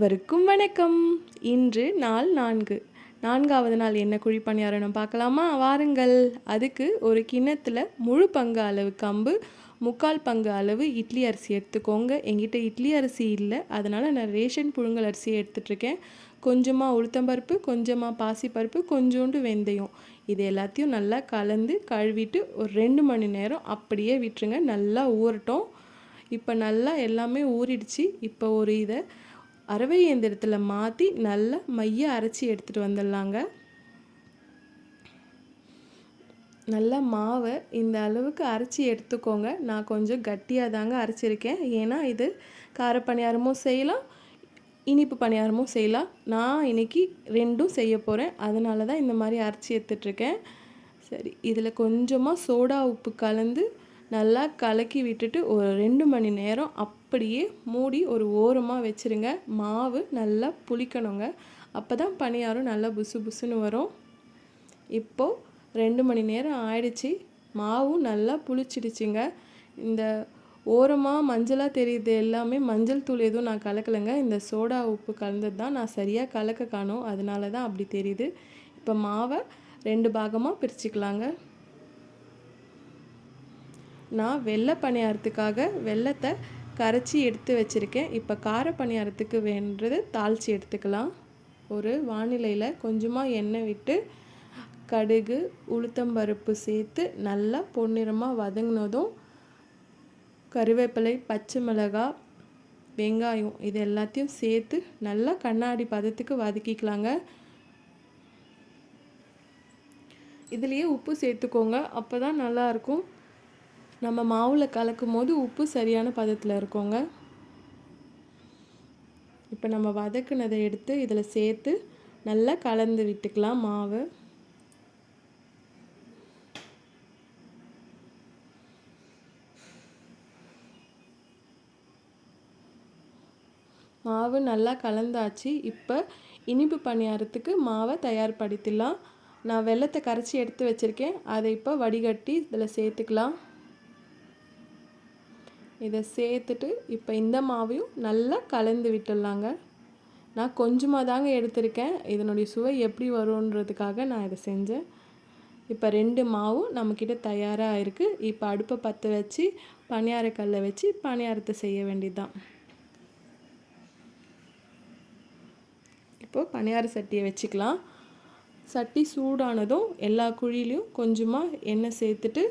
அனைவருக்கும் வணக்கம். இன்று நாள் நான்கு. நான்காவது நாள் என்ன குழி பணியாரம் பார்க்கலாமா? வாருங்கள். அதுக்கு ஒரு கிண்ணத்தில் முழு பங்கு அளவு கம்பு முக்கால் பங்கு அளவு இட்லி அரிசி எடுத்துக்கோங்க. எங்கிட்ட இட்லி அரிசி இல்லை. அதனால் நான் ரேஷன் புழுங்கல் அரிசியை எடுத்துட்ருக்கேன். கொஞ்சமாக உளுத்தம்பருப்பு கொஞ்சமாக பாசிப்பருப்பு கொஞ்சோண்டு வெந்தயம். இது எல்லாத்தையும் நல்லா கலந்து கழுவிட்டு ஒரு ரெண்டு மணி நேரம் அப்படியே விட்டுருங்க. நல்லா ஊறட்டும். இப்போ நல்லா எல்லாமே ஊறிடுச்சு. இப்போ ஒரு இதை அறவை இயந்திரத்தில் மாற்றி நல்லா மைய அரைச்சி எடுத்துகிட்டு வந்துடலாங்க. நல்லா மாவை இந்த அளவுக்கு அரைச்சி எடுத்துக்கோங்க. நான் கொஞ்சம் கட்டியாக தாங்க அரைச்சிருக்கேன். ஏன்னா இது கார பணியாரமும் செய்யலாம் இனிப்பு பணியாரமும் செய்யலாம். நான் இன்றைக்கி ரெண்டும் செய்ய போகிறேன் அதனால தான் இந்த மாதிரி அரைச்சி எடுத்துட்ருக்கேன் சரி இதில் கொஞ்சமாக சோடா உப்பு கலந்து நல்லா கலக்கி விட்டுட்டு ஒரு ரெண்டு மணி நேரம் அப்படியே மூடி ஒரு ஓரமாக வச்சுருங்க. மாவு நல்லா புளிக்கணுங்க. அப்போ தான் பணியாரம் நல்லா புசு புசுன்னு வரும். இப்போது ரெண்டு மணி நேரம் ஆயிடுச்சு. மாவும் நல்லா புளிச்சிடுச்சுங்க. இந்த ஓரமாக மஞ்சளாக தெரியுது எல்லாமே மஞ்சள் தூள் எதுவும் நான் கலக்கலைங்க. இந்த சோடா உப்பு கலந்தது தான் நான் சரியாக கலக்க காணும். அதனால தான் அப்படி தெரியுது. இப்போ மாவை ரெண்டு பாகமாக பிரிச்சுக்கலாங்க. நான் வெள்ளை பணியாரத்துக்காக வெள்ளத்தை கரைச்சி எடுத்து வச்சுருக்கேன். இப்போ கார பணியாரத்துக்கு வேண்டது தாளித்து எடுத்துக்கலாம். ஒரு வானிலையில் கொஞ்சமாக எண்ணெய் விட்டு கடுகு உளுத்தம்பருப்பு சேர்த்து நல்லா பொன்னிறமாக வதங்கினதும் கருவேப்பிலை பச்சை மிளகாய் வெங்காயம் இது எல்லாத்தையும் சேர்த்து நல்லா கண்ணாடி பதத்துக்கு வதக்கிக்கலாங்க. இதுலேயே உப்பு சேர்த்துக்கோங்க. அப்போ தான் நல்லாயிருக்கும் நம்ம மாவில் கலக்கும் போது உப்பு சரியான பதத்தில் இருக்கோங்க. இப்போ நம்ம வதக்குனதை எடுத்து இதில் சேர்த்து நல்லா கலந்து விட்டுக்கலாம் மாவு. மாவு நல்லா கலந்தாச்சு. இப்போ இனிப்பு பணியாரத்துக்கு மாவை தயார்படுத்திடலாம். நான் வெள்ளத்தை கரைச்சி எடுத்து வச்சுருக்கேன். அதை இப்போ வடிகட்டி இதில் சேர்த்துக்கலாம். இதை சேர்த்துட்டு இப்போ இந்த மாவையும் நல்லா கலந்து விட்டுடலாங்க. நான் கொஞ்சமாக தாங்க எடுத்திருக்கேன். இதனுடைய சுவை எப்படி வரும்ன்றதுக்காக நான் இதை செஞ்சேன். இப்போ ரெண்டு மாவும் நம்மக்கிட்ட தயாராக இருக்குது இப்போ அடுப்பை பற்ற வச்சு பணியாரக்கல்லை வச்சு பணியாரத்தை செய்ய வேண்டியதுதான். இப்போது பணியார சட்டியை வச்சுக்கலாம். சட்டி சூடானதும் எல்லா குழிலையும் கொஞ்சமாக எண்ணெய் சேர்த்துட்டு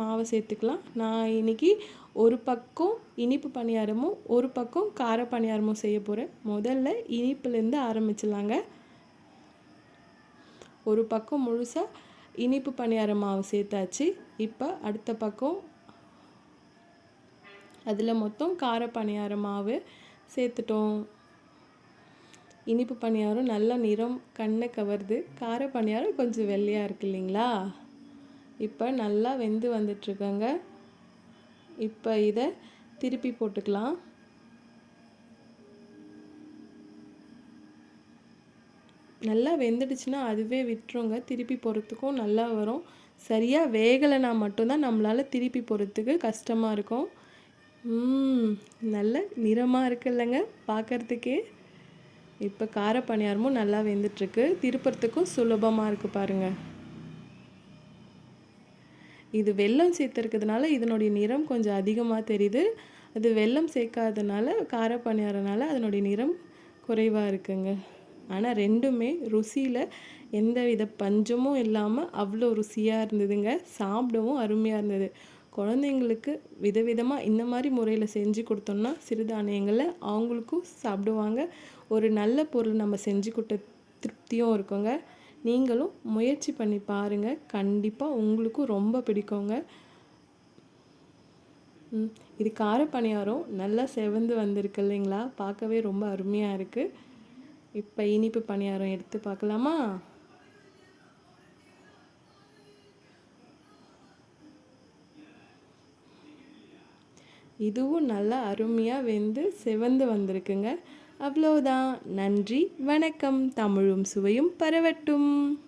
மாவை சேர்த்துக்கலாம். நான் இன்றைக்கி ஒரு பக்கம் இனிப்பு பணியாரமும் ஒரு பக்கம் கார பணியாரமும் செய்ய போகிறேன் முதல்ல இனிப்புலேருந்து ஆரம்பிச்சிடலாங்க. ஒரு பக்கம் முழுசாக இனிப்பு பணியாரம் மாவு சேர்த்தாச்சு. இப்போ அடுத்த பக்கம் அதில் மொத்தம் கார பணியாரம் மாவு சேர்த்துட்டோம். இனிப்பு பணியாரம் நல்ல நிறம் கண்ணை கவருது. கார பணியாரம் கொஞ்சம் வெள்ளையாக இருக்கு இல்லைங்களா? இப்போ நல்லா வெந்து வந்துட்டுருக்கங்க. இப்போ இதை திருப்பி போட்டுக்கலாம். நல்லா வெந்துடுச்சுன்னா அதுவே விட்டுருங்க. திருப்பி போகிறதுக்கும் நல்லா வரும். சரியாக வேகலைனா மட்டும்தான் நம்மளால் திருப்பி போகிறதுக்கு கஷ்டமாக இருக்கும். நல்ல நிறமாக இருக்குல்லங்க பார்க்குறதுக்கே இப்போ கார பணியாரமும் நல்லா வெந்துட்டுருக்கு. திருப்புறத்துக்கும் சுலபமாக இருக்குது பாருங்கள் இது வெல்லம் சேர்த்துருக்கிறதுனால இதனுடைய நிறம் கொஞ்சம் அதிகமாக தெரியுது. அது வெல்லம் சேர்க்காதனால கார பணியாரனால அதனுடைய நிறம் குறைவாக இருக்குங்க. ஆனால் ரெண்டுமே ருசியில் எந்த வித பஞ்சமும் இல்லாமல் அவ்வளோ ருசியாக இருந்ததுங்க. சாப்பிடவும் அருமையாக இருந்தது. குழந்தைங்களுக்கு விதவிதமாக இந்த மாதிரி முறையில் செஞ்சு கொடுத்தோம்னா சிறுதானியங்களை அவங்களுக்கும் சாப்பிடுவாங்க. ஒரு நல்ல பொருள் நம்ம செஞ்சு கொடுத்த திருப்தியும் இருக்குங்க. நீங்களும் முயற்சி பண்ணி பாருங்கள் கண்டிப்பாக உங்களுக்கும் ரொம்ப பிடிக்குங்க. இது கார பணியாரம் நல்லா செவந்து வந்திருக்கு இல்லைங்களா? பார்க்கவே ரொம்ப அருமையாக இருக்குது இப்போ இனிப்பு பணியாரம் எடுத்து பார்க்கலாமா? இதுவும் நல்லா அருமையாக வெந்து செவந்து வந்திருக்குங்க. அவ்வளோதான். நன்றி வணக்கம். தமிழும் சுவையும் பரவட்டும்.